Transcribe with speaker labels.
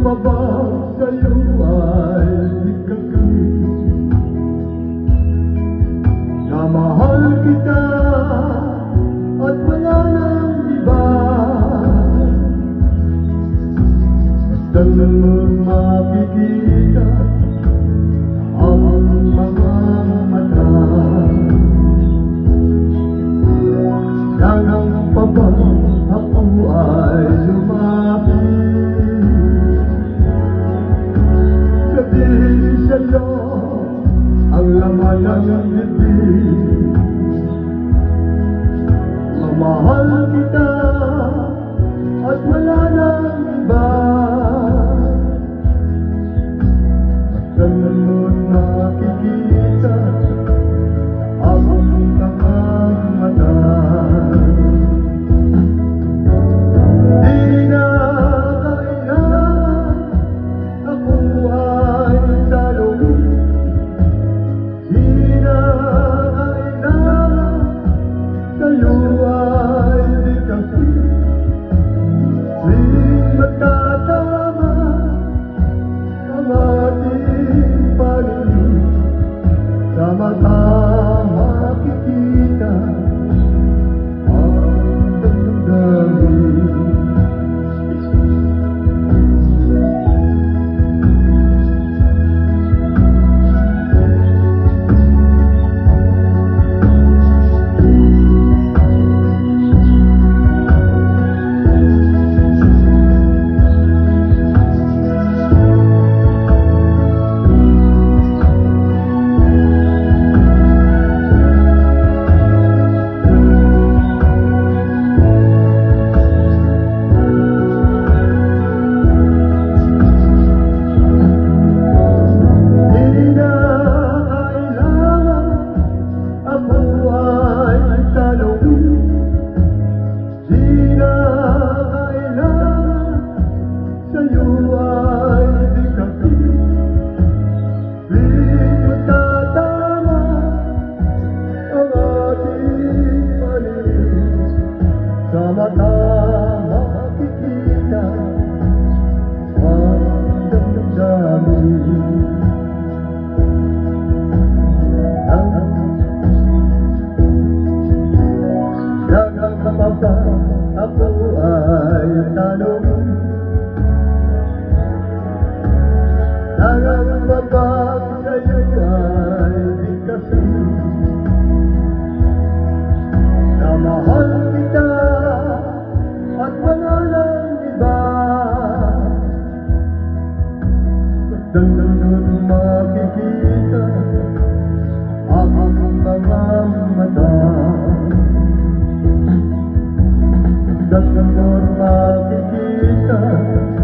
Speaker 1: pa ba sa'yo ay ikakabit? Sa mahal kita at wala nang iba Basta naman makikita ang mga mahal kita at malapit but Tanong Narang babae Lakshman Durma Vikita